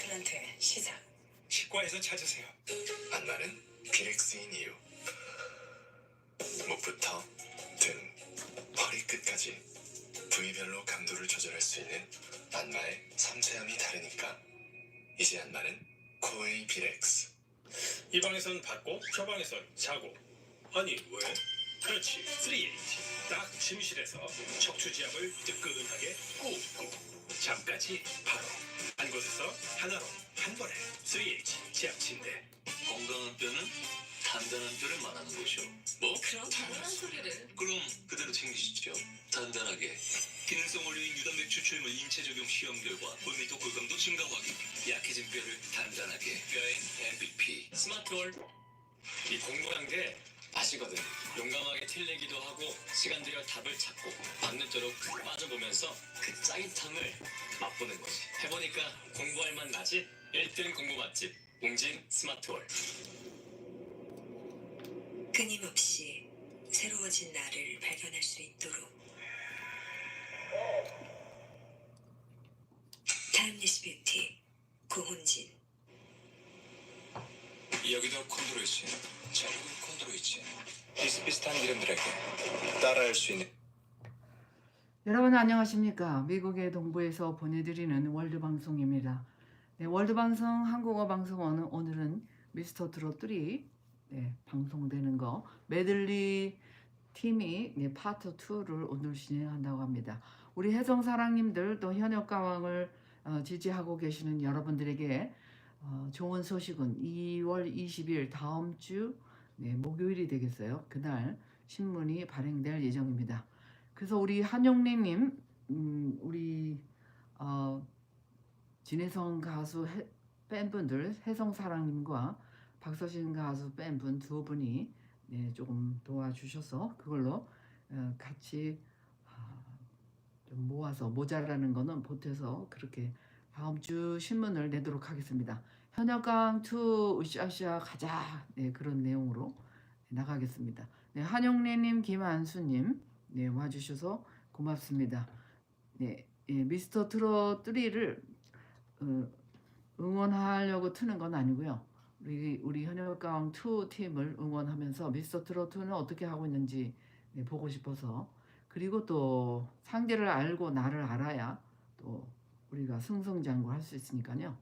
임플란트의 시작. 치과에서 찾으세요. 안마는 비렉스인 이유 목부터 등, 허리 끝까지 부위별로 강도를 조절할 수 있는 안마의 섬세함이 다르니까 이제 안마는 코웨이 비렉스 이 방에선 받고 저 방에선 자고. 아니 왜? 그렇지 3H 딱 침실에서 척추지압을 뜨끈하게 꾹꾹 잠까지 바로 한 곳에서 하나로 한 번에 3H 지압 침대 건강한 뼈는 단단한 뼈를 말하는 것이오. 뭐? 그런 당연한 소리를. 그럼 그대로 챙기시죠. 단단하게. 기능성 원료인 유단백 추출물 인체 적용 시험 결과 골밀도 골감도 증가 확인. 약해진 뼈를 단단하게. 뼈엔 MVP. 스마트월. 이 공부한 게 아시거든. 용감하게 틀리기도 하고 시간 들여 답을 찾고 밤늦도록 빠져보면서 그 짜릿함을 맛보는 거지. 해보니까 공부할 맛 나지? 1등 공부 맛집. 웅진 스마트월. 끊임없이 새로워진 나를 발견할 수 있도록. 타임리스 뷰티 고훈진 여기도 콘드로이친, 저기도 콘드로이친. 비슷비슷한 이름들에게 따라할 수 있는 여러분 안녕하십니까? 미국의 동부에서 보내드리는 월드 방송입니다. 네, 월드 방송 한국어 방송은 오늘은 미스터 트롯3 네, 방송되는 거 메들리 팀이 네, 파트 2를 오늘 진행한다고 합니다. 우리 혜성 사랑님들 또 현역 가왕을 어, 지지하고 계시는 여러분들에게 어, 좋은 소식은 2월 20일 다음 주 네, 목요일이 되겠어요. 그날 신문이 발행될 예정입니다. 그래서 우리 한영래님, 음, 우리 어, 진혜성 가수 해- 팬분들 혜성 사랑님과 박서신 가수 팬분 두 분이 네, 조금 도와주셔서 그걸로 어, 같이 아, 좀 모아서 모자라는 거는 보태서 그렇게 다음 주 신문을 내도록 하겠습니다. 현역강 투 으쌰으쌰 가자 네, 그런 내용으로 나가겠습니다. 네, 한영래님, 김한수님 네, 와주셔서 고맙습니다. 네, 예, 미스터 트롯 3를 어, 응원하려고 트는 건 아니고요. 우리 우리 현역강 2 팀을 응원하면서 미스터 트롯 2는 어떻게 하고 있는지 네, 보고 싶어서 그리고 또 상대를 알고 나를 알아야 또 우리가 승승장구 할 수 있으니까요.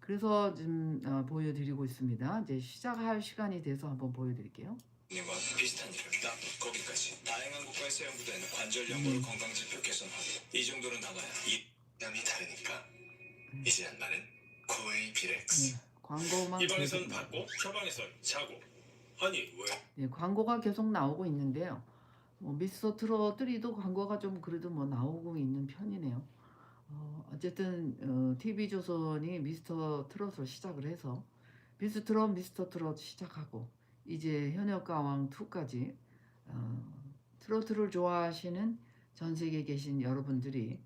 그래서 지금 어, 보여드리고 있습니다. 이제 시작할 시간이 돼서 한번 보여드릴게요. 님과 비슷한 이름 딱 거기까지 다양한 국가에서 연구된 관절 연골 건강 지표 개선하고 이 정도는 나가야 이 감이 다르니까 이제 안마는 코웨이 비렉스 네, 광고만 이 방에선 계속 받고 저 방에선 자고. 아니 왜? 네, 광고가 계속 나오고 있는데요. 뭐 미스터 트롯 3도 광고가 좀 그래도 뭐 나오고 있는 편이네요. 어, 어쨌든 어, TV 조선이 미스터 트롯을 시작을 해서 미스터 트롯, 미스터 트롯 시작하고 이제 현역 가왕 2까지 어, 트로트를 좋아하시는 전 세계에 계신 여러분들이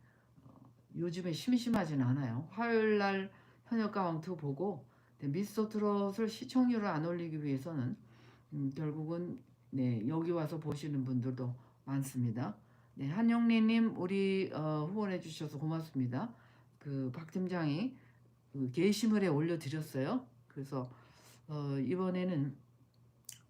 어, 요즘에 심심하진 않아요. 화요일 날 현역 가왕 2 보고 네, 미스터 트롯을 시청률을 안 올리기 위해서는 음, 결국은 네, 여기 와서 보시는 분들도 많습니다. 네, 한영래님 우리 어, 후원해 주셔서 고맙습니다. 그 박 팀장이 그 게시물에 올려드렸어요. 그래서 어, 이번에는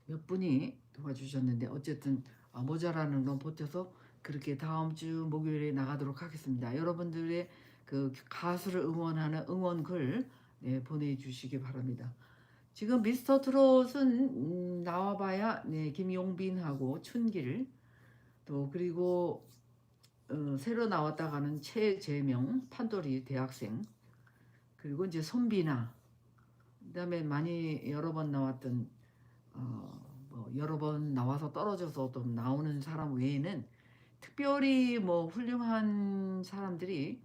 몇 분이 도와주셨는데 어쨌든 어, 모자라는 건 보태서 그렇게 다음 주 목요일에 나가도록 하겠습니다. 여러분들의 그 가수를 응원하는 응원글 네, 보내주시기 바랍니다. 지금 미스터 트롯은 음, 나와봐야 네, 김용빈하고 춘길 또 그리고 어, 새로 나왔다 가는 최재명 판도리 대학생 그리고 이제 손비나 그다음에 많이 여러 번 나왔던 어, 뭐 여러 번 나와서 떨어져서 또 나오는 사람 외에는 특별히 뭐 훌륭한 사람들이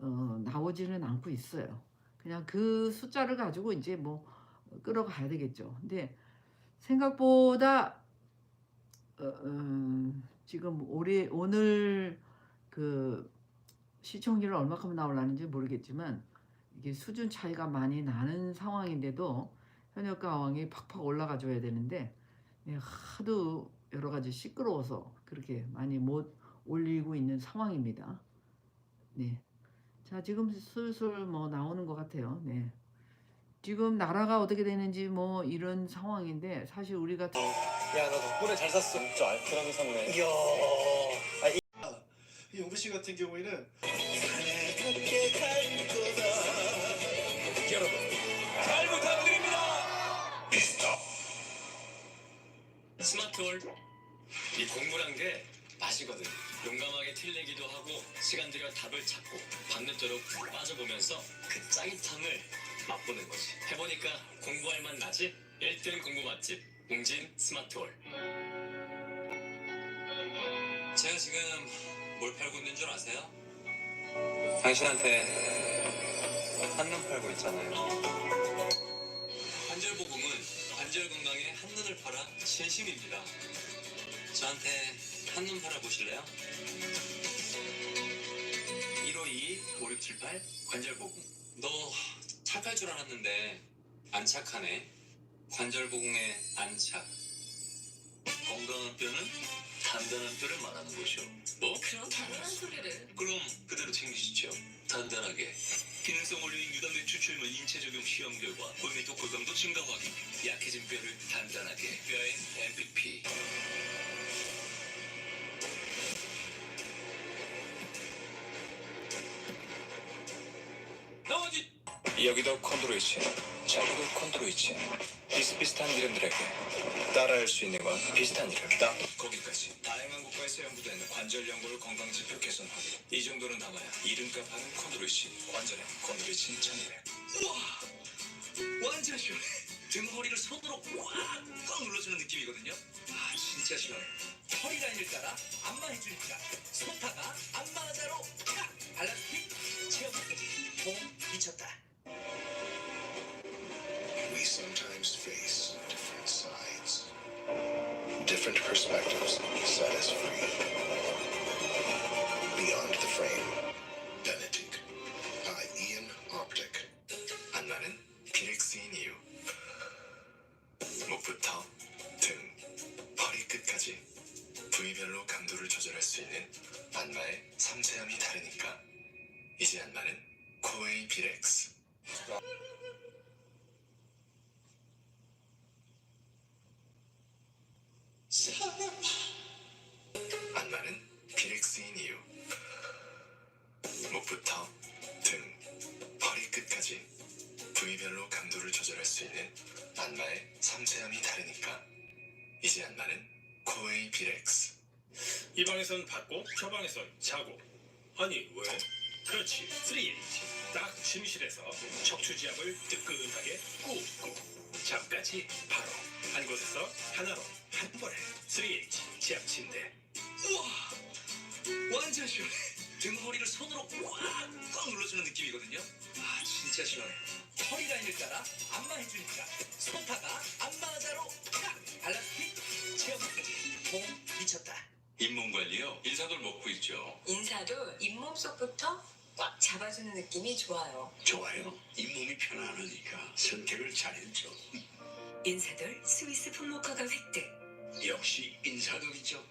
어, 나오지는 않고 있어요. 그냥 그 숫자를 가지고 이제 뭐 끌어가야 되겠죠. 근데 생각보다 어, 음, 지금 올해 오늘 그 시청률 얼마큼 나올라는지 모르겠지만 이게 수준 차이가 많이 나는 상황인데도 현역 가왕이 팍팍 올라가 줘야 되는데 예, 하도 여러 가지 시끄러워서 그렇게 많이 못 올리고 있는 상황입니다. 네. 자, 지금 슬슬 뭐 나오는 것 같아요. 네. 지금 나라가 어떻게 되는지 뭐 이런 상황인데 사실 우리가 야너 덕분에 잘 샀어 진짜 알뜰하게 샀네 이야. 용비 씨 같은 경우에는 여러분 잘 부탁드립니다. 스마트월 이 공부란 게 맛이거든. 용감하게 틀리기도 하고 시간 들여 답을 찾고 밤늦도록 빠져보면서 그 짜릿함을 맛보는 거지. 해보니까 공부할 맛 나지? 1등 공부 맛집 웅진 스마트월 제가 지금 뭘 팔고 있는 줄 아세요? 당신한테 한눈 팔고 있잖아요. 관절 보금은 관절 건강에 한눈을 팔아 진심입니다. 저한테 한눈 팔아 보실래요? 152-5678 관절 보금. 너 착할 줄 알았는데 안 착하네. 관절 보금에 안착. 건강한 뼈는 단단한 뼈를 말하는 것이오. 뭐? 그런 당연한 소리를 그럼 그대로 챙기시죠. 단단하게. 기능성 올려인 유단백 추출물 인체 적용 시험 결과 골밀도 골강도 증가 확인. 약해진 뼈를 단단하게. 뼈엔 MPP. 나머지 여기도 콘드로이친, 저기도 콘드로이친. 비슷비슷한 이름들에게 따라할 수 있는 건 비슷한. 딱 거기까지. 다양한 국가에서 연구된 관절 연골 건강 지표 개선 확인. 이 정도는 나와야 이름값 하는 콘드로이친. 관절에 콘드로이친 1200. 완전 시원해. 등허리를 손으로 꽉꽉 눌러주는 느낌이거든요. 아 진짜 시원해. 허리 라인을 따라 안마 해주니까 손타가 안마 의자로 탁! 알라스틱 체어까지 봄 미쳤다. Different perspectives set us free. Beyond the frame. Benetic. By Ian Optic. 안 나는 비렉스인 이유. 목부터 등, 허리 끝까지 부위별로 강도를 조절할 수 있는 안마의 섬세함이 다르니까 이제 안마는 코웨이 비렉스. 목부터 등, 허리 끝까지 부위별로 강도를 조절할 수 있는 안마의 섬세함이 다르니까. 이제 안마는 코웨이 비렉스. 이 방에선 받고 저 방에선 자고. 아니 왜? 그렇지. 3H 딱 침실에서 척추지압을 뜨끈하게 꾹꾹 잠까지 바로 한 곳에서 하나로 한 번에. 3H 지압 침대. 우와! 완전 시원해. 등허리를 손으로 꽉꽉 눌러주는 느낌이거든요. 아 진짜 시원해. 허리 라인을 따라 안마 해주니까 손타가 안마 의자로 탁! 알라스틱 체어까지 봄 미쳤다. 잇몸 관리요? 인사돌 먹고 있죠. 인사도 잇몸 속부터 꽉 잡아주는 느낌이 좋아요. 좋아요. 잇몸이 편안하니까 선택을 잘했죠. 인사돌 스위스 품목허가 획득. 역시 인사돌이죠.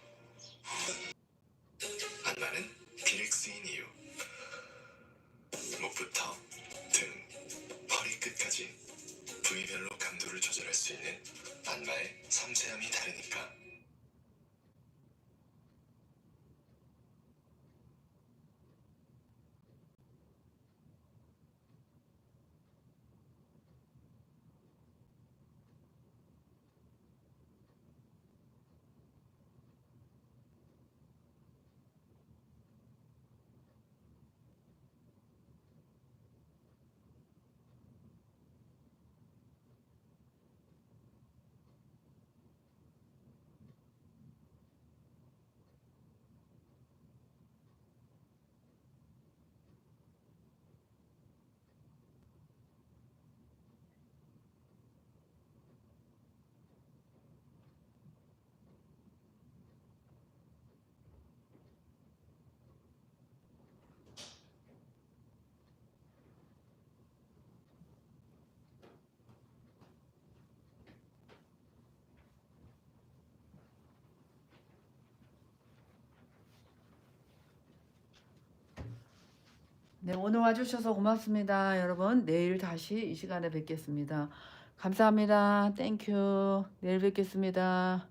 네, 오늘 와주셔서 고맙습니다. 여러분, 내일 다시 이 시간에 뵙겠습니다. 감사합니다. 땡큐. 내일 뵙겠습니다.